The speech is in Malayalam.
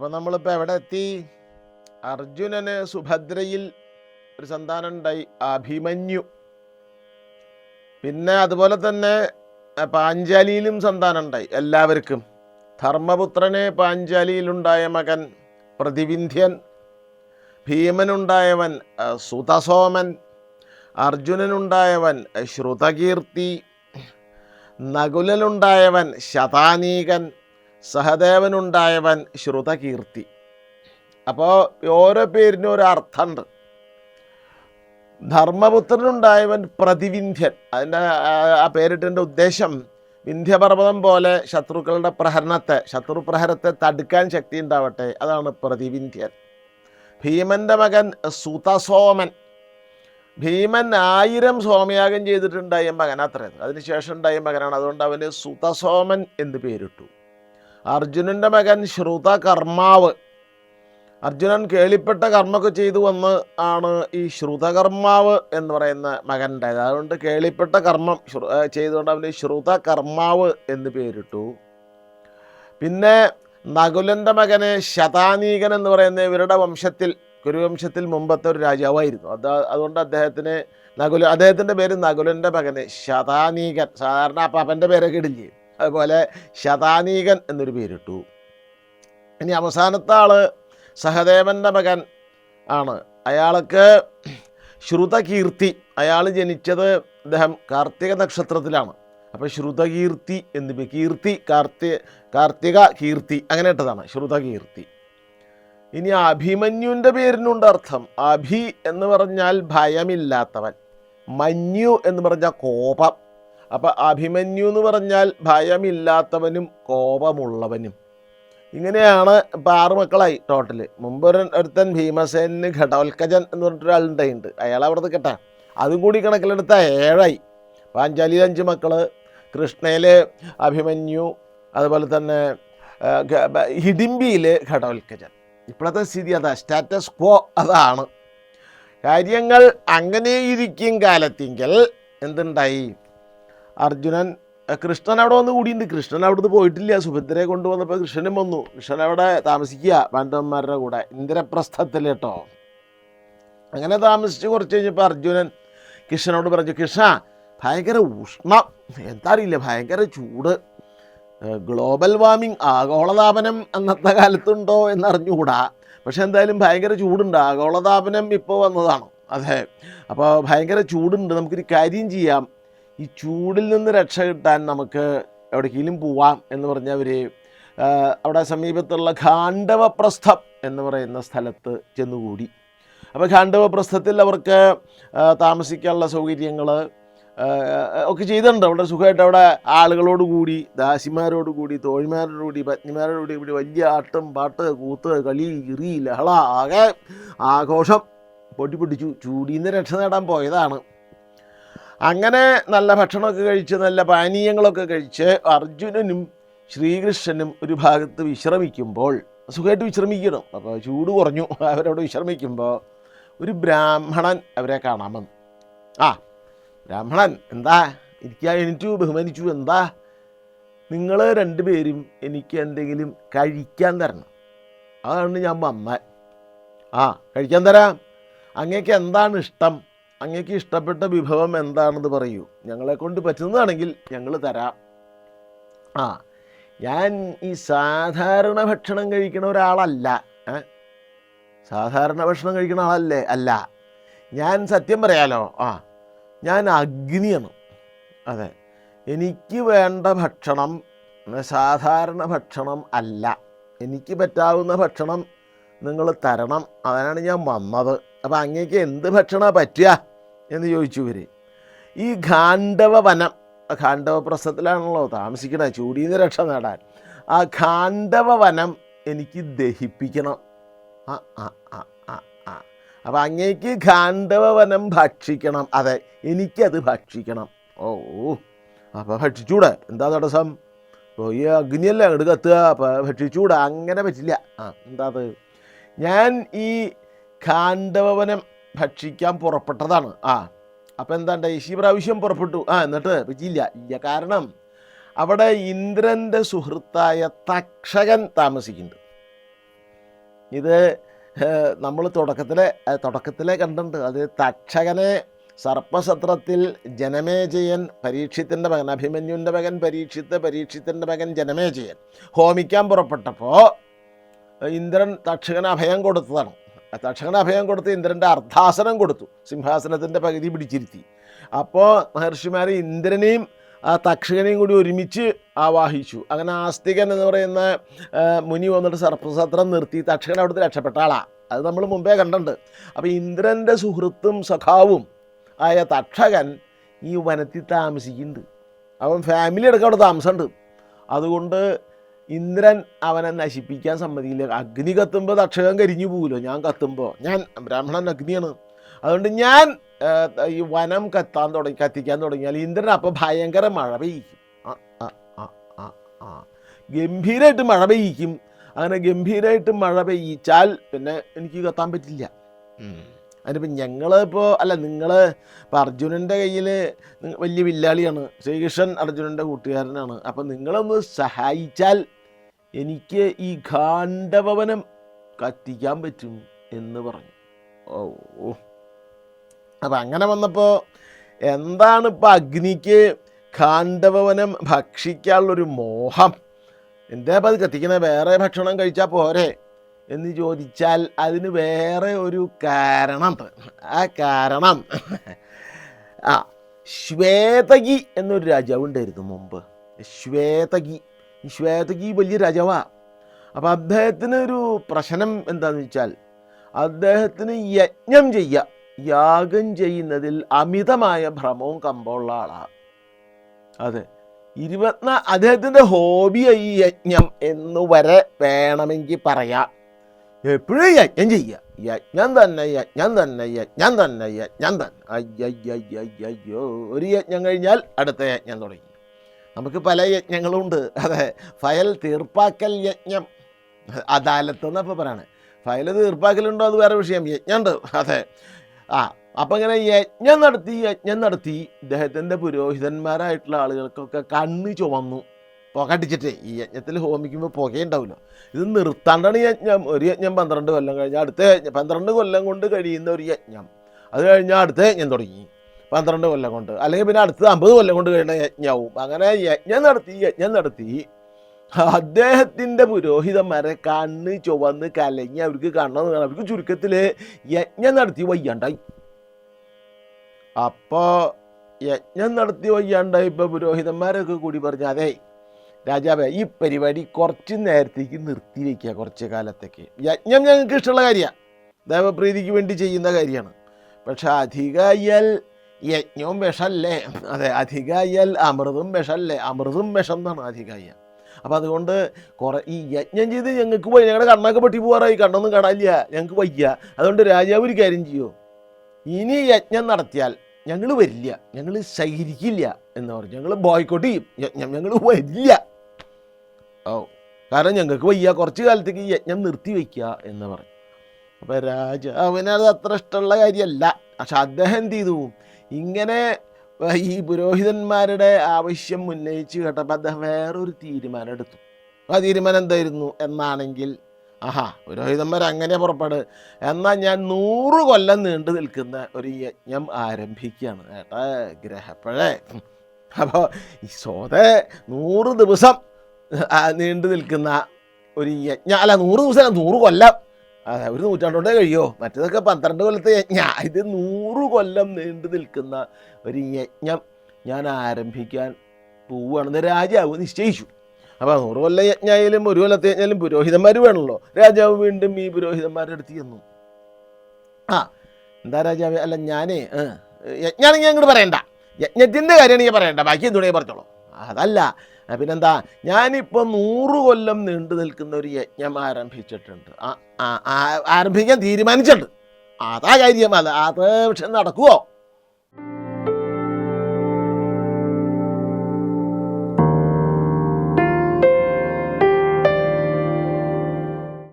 അപ്പൊ നമ്മളിപ്പോ എവിടെ എത്തി? അർജുനന് സുഭദ്രയിൽ ഒരു സന്താനം ഉണ്ടായി അഭിമന്യു. പിന്നെ അതുപോലെ തന്നെ പാഞ്ചാലിയിലും സന്താനം ഉണ്ടായി എല്ലാവർക്കും. ധർമ്മപുത്രന് പാഞ്ചാലിയിലുണ്ടായ മകൻ പ്രതിവിന്ധ്യൻ ഭീമനുണ്ടായവൻ സുതസോമൻ അർജുനനുണ്ടായവൻ ശ്രുതകീർത്തി നകുലനുണ്ടായവൻ ശതാനീകൻ സഹദേവനുണ്ടായവൻ ശ്രുതകീർത്തി. അപ്പോൾ ഓരോ പേരിനും ഒരു അർത്ഥമുണ്ട്. ധർമ്മപുത്രനുണ്ടായവൻ പ്രതിവിന്ധ്യൻ. അതിന്റെ ആ പേരിട്ടതിന്റെ ഉദ്ദേശം വിന്ധ്യപർവതം പോലെ ശത്രുക്കളുടെ പ്രഹരണത്തെ ശത്രു പ്രഹരത്തെ തടുക്കാൻ ശക്തി ഉണ്ടാവട്ടെ അതാണ് പ്രതിവിന്ധ്യൻ. ഭീമന്റെ മകൻ സുതസോമൻ. ഭീമൻ ആയിരം സോമയാഗം ചെയ്തിട്ടുണ്ടായ മകൻ അത്രേ. അതിനുശേഷം ഉണ്ടായ മകനാണ്. അതുകൊണ്ട് അവന് സുതസോമൻ എന്ന് പേരിട്ടു. അർജുനന്റെ മകൻ ശ്രുത കർമാവ്. അർജുനൻ കേളിപ്പെട്ട കർമ്മമൊക്കെ ചെയ്തു വന്ന് ആണ് ഈ ശ്രുതകർമാവ് എന്ന് പറയുന്ന മകന്റെ അതുകൊണ്ട് കേളിപ്പെട്ട കർമ്മം ചെയ്തുകൊണ്ട് അവന് ശ്രുതകർമാവ് എന്ന് പേരിട്ടു. പിന്നെ നകുലന്റെ മകന് ശതാനീകൻ എന്ന് പറയുന്ന ഇവരുടെ വംശത്തിൽ കുരുവംശത്തിൽ മുമ്പത്തെ ഒരു രാജാവായിരുന്നു. അത് അതുകൊണ്ട് അദ്ദേഹത്തിന് നകുല അദ്ദേഹത്തിന്റെ പേര് നകുലന്റെ മകന് ശതാനീകൻ. സാധാരണ അപ്പം അവന്റെ പേരൊക്കെ ഇടില്ലേ? അതുപോലെ ശതാനീകൻ എന്നൊരു പേരിട്ടു. ഇനി അവസാനത്തെ ആൾ സഹദേവന്റെ മകൻ ആണ്. അയാൾക്ക് ശ്രുതകീർത്തി അയാൾ ജനിച്ചത് അദ്ദേഹം കാർത്തിക നക്ഷത്രത്തിലാണ്. അപ്പോൾ ശ്രുതകീർത്തി എന്ന് പേ- കീർത്തി കാർത്തി കാർത്തിക കീർത്തി അങ്ങനെ ഇട്ടതാണ് ശ്രുതകീർത്തി. ഇനി അഭിമന്യുവിന്റെ പേരിനുണ്ട് അർത്ഥം. അഭി എന്ന് പറഞ്ഞാൽ ഭയമില്ലാത്തവൻ. മഞ്ഞു എന്ന് പറഞ്ഞാൽ കോപം. അപ്പം അഭിമന്യു എന്ന് പറഞ്ഞാൽ ഭയമില്ലാത്തവനും കോപമുള്ളവനും. ഇങ്ങനെയാണ് ഇപ്പം ആറ് മക്കളായി ടോട്ടൽ മുമ്പ് ഒരു ഒരുത്തൻ ഭീമസേനന് ഘടോൽക്കജൻ എന്ന് പറഞ്ഞിട്ടൊരാളുണ്ടായിട്ടുണ്ട്. അയാൾ അവിടെ നിൽക്കട്ടെ അതും കൂടി കണക്കിലെടുത്ത ഏഴായി. പാഞ്ചാലിയിൽ അഞ്ച് മക്കൾ കൃഷ്ണയിലെ അഭിമന്യു അതുപോലെ തന്നെ ഹിഡിംബിയിൽ ഘടോൽക്കജൻ ഇപ്പോഴത്തെ സ്ഥിതി അതാ സ്റ്റാറ്റസ് ക്വോ അതാണ്. കാര്യങ്ങൾ അങ്ങനെ ഇരിക്കും കാലത്തിങ്കൽ എന്തുണ്ടായി? അർജുനൻ കൃഷ്ണൻ അവിടെ വന്ന് കൂടിയുണ്ട്. കൃഷ്ണൻ അവിടുന്ന് പോയിട്ടില്ല. സുഭദ്രയെ കൊണ്ടുവന്നപ്പോൾ കൃഷ്ണനും വന്നു. കൃഷ്ണൻ അവിടെ താമസിക്കുക പാണ്ഡവന്മാരുടെ കൂടെ. ഇന്ദ്രപ്രസ്ഥത്തിൽ കേട്ടോ. അങ്ങനെ താമസിച്ച് കുറച്ച് കഴിഞ്ഞപ്പോൾ അർജുനൻ കൃഷ്ണനോട് പറഞ്ഞു കൃഷ്ണ ഭയങ്കര ഉഷ്ണം. എന്താ അറിയില്ല ഭയങ്കര ചൂട്. ഗ്ലോബൽ വാർമിംഗ് ആഗോളതാപനം അന്നത്തെ കാലത്തുണ്ടോ എന്നറിഞ്ഞുകൂടാ. പക്ഷെ എന്തായാലും ഭയങ്കര ചൂടുണ്ട്. ആഗോളതാപനം ഇപ്പോൾ വന്നതാണ്. അതെ. അപ്പോൾ ഭയങ്കര ചൂടുണ്ട്. നമുക്കൊരു കാര്യം ചെയ്യാം. ഈ ചൂടിൽ നിന്ന് രക്ഷ കിട്ടാൻ നമുക്ക് എവിടേക്കെങ്കിലും പോവാം എന്ന് പറഞ്ഞവർ അവിടെ സമീപത്തുള്ള ഖാണ്ഡവപ്രസ്ഥം എന്ന് പറയുന്ന സ്ഥലത്ത് ചെന്നുകൂടി. അപ്പോൾ ഖാണ്ഡവപ്രസ്ഥത്തിൽ അവർക്ക് താമസിക്കാനുള്ള സൗകര്യങ്ങൾ ഒക്കെ ചെയ്തിട്ടുണ്ട്. അവിടെ സുഖമായിട്ട് അവിടെ ആളുകളോട് കൂടി ദാസിമാരോട് കൂടി തോഴിമാരോട് കൂടി പത്നിമാരോട് കൂടി വലിയ ആട്ടം പാട്ട് കൂത്ത് കളി ഇറി ലഹള ആകെ ആഘോഷം പൊട്ടി പൊട്ടിച്ചു ചൂടിന്ന് രക്ഷ നേടാൻ പോയതാണ്. അങ്ങനെ നല്ല ഭക്ഷണമൊക്കെ കഴിച്ച് നല്ല പാനീയങ്ങളൊക്കെ കഴിച്ച് അർജുനനും ശ്രീകൃഷ്ണനും ഒരു ഭാഗത്ത് വിശ്രമിക്കുമ്പോൾ സുഖമായിട്ട് വിശ്രമിക്കണം. അപ്പോൾ ചൂട് കുറഞ്ഞു. അവരവിടെ വിശ്രമിക്കുമ്പോൾ ഒരു ബ്രാഹ്മണൻ അവരെ കാണാൻ വന്നു. ആ ബ്രാഹ്മണൻ എന്താ? എനിക്ക് എണീറ്റു ബഹുമാനിച്ചു. എന്താ? നിങ്ങൾ രണ്ടുപേരും എനിക്ക് എന്തെങ്കിലും കഴിക്കാൻ തരണം. അതാണ് ഞാൻ വന്നത് ആ കഴിക്കാൻ തരാം. അങ്ങേക്ക് എന്താണ് ഇഷ്ടം? അങ്ങേക്ക് ഇഷ്ടപ്പെട്ട വിഭവം എന്താണെന്ന് പറയൂ. ഞങ്ങളെ കൊണ്ട് പറ്റുന്നതാണെങ്കിൽ ഞങ്ങൾ തരാം. ആ ഞാൻ ഈ സാധാരണ ഭക്ഷണം കഴിക്കുന്ന ഒരാളല്ല. സാധാരണ ഭക്ഷണം കഴിക്കുന്ന ആളല്ലേ? അല്ല. ഞാൻ സത്യം പറയാലോ? ആ ഞാൻ അഗ്നിയാണ്. അതെ. എനിക്ക് വേണ്ട ഭക്ഷണം സാധാരണ ഭക്ഷണം അല്ല. എനിക്ക് പറ്റാവുന്ന ഭക്ഷണം നിങ്ങൾ തരണം. അതിനാണ് ഞാൻ വന്നത്. അപ്പോൾ അങ്ങേക്ക് എന്ത് ഭക്ഷണമാണ് പറ്റുക? എന്ന് ചോദിച്ചു ഇവർ ഈ ഖാണ്ഡവ വനം ഖാണ്ഡവ പ്രസ്ഥത്തിലാണല്ലോ താമസിക്കണത് നിന്ന് രക്ഷ നേടാൻ. ആ ഖാണ്ഡവ വനം എനിക്ക് ദഹിപ്പിക്കണം. ആ ആ ആ അപ്പം അങ്ങേക്ക് ഖാണ്ഡവ വനം ഭക്ഷിക്കണം. അതെ എനിക്കത് ഭക്ഷിക്കണം. ഓ അപ്പോൾ ഭക്ഷിച്ചൂടെ? എന്താ തടസ്സം? ഓ ഈ അഗ്നിയല്ലേ അങ്ങോട്ട് കത്തുക. അപ്പോൾ ഭക്ഷിച്ചൂടെ? അങ്ങനെ പറ്റില്ല. ആ എന്താ അത്? ഞാൻ ഈ ഖാണ്ഡവനം ഭക്ഷിക്കാൻ പുറപ്പെട്ടതാണ്. ആ അപ്പം എന്താണ്ട്? ഈ പ്രാവശ്യം പുറപ്പെട്ടു. ആ എന്നിട്ട് പറ്റിയില്ല ഇല്ല. കാരണം അവിടെ ഇന്ദ്രന്റെ സുഹൃത്തായ തക്ഷകൻ താമസിക്കുന്നുണ്ട്. ഇത് നമ്മൾ തുടക്കത്തിലെ തുടക്കത്തിലെ കണ്ടിട്ടുണ്ട്. അത് തക്ഷകനെ സർപ്പസത്രത്തിൽ ജനമേജയൻ പരീക്ഷിത്തിന്റെ മകൻ അഭിമന്യുവിന്റെ മകൻ പരീക്ഷിത്ത് പരീക്ഷിത്തിന്റെ മകൻ ജനമേജയൻ ഹോമിക്കാൻ പുറപ്പെട്ടപ്പോൾ ഇന്ദ്രൻ തക്ഷകന് അഭയം കൊടുത്തതാണ്. ആ തക്ഷകന് അഭയം കൊടുത്ത് ഇന്ദ്രന്റെ അർദ്ധാസനം കൊടുത്തു. സിംഹാസനത്തിന്റെ പകുതി പിടിച്ചിരുത്തി. അപ്പോൾ മഹർഷിമാർ ഇന്ദ്രനെയും ആ തക്ഷകനെയും കൂടി ഒരുമിച്ച് ആവാഹിച്ചു. അങ്ങനെ ആസ്തികൻ എന്ന് പറയുന്ന മുനി വന്നിട്ട് സർപ്പസത്രം നിർത്തി. തക്ഷകൻ അവിടുത്തെ രക്ഷപ്പെട്ട ആളാണ് അത് നമ്മൾ മുമ്പേ കണ്ടിട്ടുണ്ട്. അപ്പോൾ ഇന്ദ്രന്റെ സുഹൃത്തും സഖാവും ആയ തക്ഷകൻ ഈ വനത്തിൽ താമസിക്കുന്നുണ്ട്. അവൻ ഫാമിലി അടക്കം അവിടെ താമസമുണ്ട് അതുകൊണ്ട് ഇന്ദ്രൻ അവനെ നശിപ്പിക്കാൻ സമ്മതിയില്ല അഗ്നി കത്തുമ്പോൾ തക്ഷകം കരിഞ്ഞു പോകുമല്ലോ ഞാൻ കത്തുമ്പോൾ ഞാൻ ബ്രാഹ്മണൻ അഗ്നിയാണ്. അതുകൊണ്ട് ഞാൻ ഈ വനം കത്താൻ തുടങ്ങി കത്തിക്കാൻ തുടങ്ങിയാൽ ഇന്ദ്രൻ അപ്പോൾ ഭയങ്കര മഴ പെയ്യിക്കും. ഗംഭീരമായിട്ട് മഴ പെയ്യിക്കും. അങ്ങനെ ഗംഭീരമായിട്ട് മഴ പെയ്യിച്ചാൽ പിന്നെ എനിക്ക് കത്താൻ പറ്റില്ല. അതിനിപ്പോൾ ഞങ്ങൾ ഇപ്പോൾ അല്ല നിങ്ങൾ ഇപ്പോൾ അർജുനന്റെ കയ്യിൽ വലിയ വില്ലാളിയാണ്. ശ്രീകൃഷ്ണൻ അർജുനന്റെ കൂട്ടുകാരനാണ്. അപ്പം നിങ്ങളൊന്ന് സഹായിച്ചാൽ എനിക്ക് ഈ ഖാണ്ഡഭവനം കത്തിക്കാൻ പറ്റും എന്ന് പറഞ്ഞു. ഓ അപ്പം അങ്ങനെ വന്നപ്പോൾ എന്താണ് ഇപ്പം അഗ്നിക്ക് ഖാണ്ഡഭവനം ഭക്ഷിക്കാനുള്ളൊരു മോഹം? എന്താ അപ്പം അത് കത്തിക്കുന്നത് വേറെ ഭക്ഷണം കഴിച്ചാൽ പോരെ? എന്ന് ചോദിച്ചാൽ അതിന് വേറെ ഒരു കാരണം. ആ കാരണം ആ ശ്വേതകി എന്നൊരു രാജാവ് ഉണ്ടായിരുന്നു മുമ്പ്. ശ്വേതകി ഈ ശ്വേതകി വലിയ രജവാ അപ്പോൾ അദ്ദേഹത്തിന് ഒരു പ്രശ്നം എന്താണെന്ന് വെച്ചാൽ അദ്ദേഹത്തിന് യജ്ഞം ചെയ്യുക യാഗം ചെയ്യുന്നതിൽ അമിതമായ ഭ്രമവും കമ്പമുള്ള ആളാണ് അതെ. ഇരുപത്തിനാ അദ്ദേഹത്തിന്റെ ഹോബിയായി യജ്ഞം എന്ന് വരെ വേണമെങ്കിൽ പറയാം. എപ്പോഴും യജ്ഞം ചെയ്യുക യജ്ഞം തന്നെ യജ്ഞം തന്നെ യജ്ഞം തന്നെ യജ്ഞം തന്നെ. അയ്യോ ഒരു യജ്ഞം കഴിഞ്ഞാൽ അടുത്ത യജ്ഞം തുടങ്ങി. നമുക്ക് പല യജ്ഞങ്ങളുണ്ട്. അതെ ഫയൽ തീർപ്പാക്കൽ യജ്ഞം. അദാലത്ത് എന്നപ്പോൾ പറയണേ. ഫയൽ തീർപ്പാക്കലുണ്ടോ അത് വേറെ വിഷയം. യജ്ഞമുണ്ട്. അതെ. ആ അപ്പം ഇങ്ങനെ യജ്ഞം നടത്തി യജ്ഞം നടത്തി ഇദ്ദേഹത്തിന്റെ പുരോഹിതന്മാരായിട്ടുള്ള ആളുകൾക്കൊക്കെ കണ്ണ് ചുവന്നു പുകടിച്ചിട്ടേ ഈ യജ്ഞത്തിൽ ഹോമിക്കുമ്പോൾ പുകയുണ്ടാവില്ല. ഇത് നിർത്താണ്ടാണ് യജ്ഞം. ഒരു യജ്ഞം പന്ത്രണ്ട് കൊല്ലം കഴിഞ്ഞാൽ അടുത്ത യജ്ഞം. പന്ത്രണ്ട് കൊല്ലം കൊണ്ട് കഴിയുന്ന ഒരു യജ്ഞം. അത് കഴിഞ്ഞാൽ അടുത്ത യജ്ഞം തുടങ്ങി. പന്ത്രണ്ട് കൊല്ലം കൊണ്ട്. അല്ലെങ്കിൽ പിന്നെ അടുത്തത് അമ്പത് കൊല്ലം കൊണ്ട് കഴിയുന്ന യജ്ഞവും. അങ്ങനെ യജ്ഞം നടത്തി യജ്ഞം നടത്തി. അദ്ദേഹത്തിന്റെ പുരോഹിതന്മാരെ കണ്ണ് ചുവന്ന് കലങ്ങി അവർക്ക് കണ്ണെന്ന് കാണാം അവർക്ക് ചുരുക്കത്തിൽ യജ്ഞം നടത്തി വയ്യാണ്ടായി. അപ്പോൾ യജ്ഞം നടത്തി വയ്യാണ്ടായി ഇപ്പോൾ പുരോഹിതന്മാരൊക്കെ കൂടി പറഞ്ഞു അതെ രാജാവേ ഈ പരിപാടി കുറച്ച് നേരത്തേക്ക് നിർത്തി വയ്ക്കുക കുറച്ച് കാലത്തേക്ക്. യജ്ഞം ഞങ്ങൾക്ക് ഇഷ്ടമുള്ള കാര്യമാണ് ദേവപ്രീതിക്ക് വേണ്ടി ചെയ്യുന്ന കാര്യമാണ്. പക്ഷെ അധികമായാൽ യജ്ഞവും വിഷമല്ലേ അതെ അധികായൽ അമൃതും വിഷമല്ലേ അമൃതും വിഷം എന്നാണ് അധികായ അപ്പം അതുകൊണ്ട് കുറേ ഈ യജ്ഞം ചെയ്ത് ഞങ്ങൾക്ക് പോയി ഞങ്ങളുടെ കണ്ണൊക്കെ പൊട്ടി പോകാറായി കണ്ണൊന്നും കാണാനില്ല. ഞങ്ങൾക്ക് വയ്യ. അതുകൊണ്ട് രാജാവ് ഒരു കാര്യം ചെയ്യൂ. ഇനി യജ്ഞം നടത്തിയാൽ ഞങ്ങൾ വരില്ല. ഞങ്ങൾ സഹിക്കില്ല എന്ന് പറഞ്ഞു. ഞങ്ങൾ ബോയ്ക്കോട്ട് ചെയ്യും. യജ്ഞം ഞങ്ങൾ വരില്ല. ഓ കാരണം ഞങ്ങൾക്ക് വയ്യ. കുറച്ച് കാലത്തേക്ക് യജ്ഞം നിർത്തി വയ്ക്കുക എന്ന് പറഞ്ഞു. അപ്പോൾ രാജാവിനത് അത്ര ഇഷ്ടമുള്ള കാര്യമല്ല പക്ഷെ അദ്ദേഹം എന്ത് ചെയ്തു ഇങ്ങനെ ഈ പുരോഹിതന്മാരുടെ ആവശ്യം ഉന്നയിച്ച് കേട്ടപ്പോൾ അദ്ദേഹം വേറൊരു തീരുമാനം എടുത്തു. ആ തീരുമാനം എന്തായിരുന്നു? എന്നാണെങ്കിൽ ആഹാ പുരോഹിതന്മാർ അങ്ങനെ പുറപ്പെട്. എന്നാൽ ഞാൻ നൂറ് കൊല്ലം നീണ്ടു നിൽക്കുന്ന ഒരു യജ്ഞം ആരംഭിക്കുകയാണ് ഏട്ടാ ഗ്രഹപ്പഴേ. അപ്പോൾ ഈ സോതെ നൂറ് ദിവസം നീണ്ടു നിൽക്കുന്ന ഒരു യജ്ഞ അല്ല നൂറ് ദിവസം നൂറ് കൊല്ലം. അതെ ഒരു നൂറ്റാണ്ടോടെ കഴിയോ? മറ്റേതൊക്കെ പന്ത്രണ്ട് കൊല്ലത്തെ യജ്ഞ ഇത് നൂറ് കൊല്ലം നീണ്ടു നിൽക്കുന്ന ഒരു യജ്ഞം ഞാൻ ആരംഭിക്കാൻ പോവുകയാണെന്ന് രാജാവ് നിശ്ചയിച്ചു. അപ്പോൾ നൂറ് കൊല്ലം യജ്ഞായാലും ഒരു കൊല്ലത്തെ യജ്ഞായാലും പുരോഹിതന്മാർ വേണമല്ലോ രാജാവ് വീണ്ടും ഈ പുരോഹിതന്മാരുടെ അടുത്ത് ചെന്നു. ആ എന്താ രാജാവ്? അല്ല ഞാനേ യജ്ഞാണെങ്കിൽ അങ്ങോട്ട് പറയണ്ട. യജ്ഞത്തിന്റെ ഞാൻ പറയണ്ട. ബാക്കി എന്തുണ്ടെങ്കിൽ പറഞ്ഞോളൂ. അതല്ല പിന്നെന്താ? ഞാനിപ്പോൾ നൂറ് കൊല്ലം നീണ്ടു നിൽക്കുന്ന ഒരു യജ്ഞം ആരംഭിച്ചിട്ടുണ്ട്. ആ ആരംഭിക്കാൻ തീരുമാനിച്ചിട്ടുണ്ട്. അതാ കാര്യം. അത് അത് പക്ഷെ നടക്കുമോ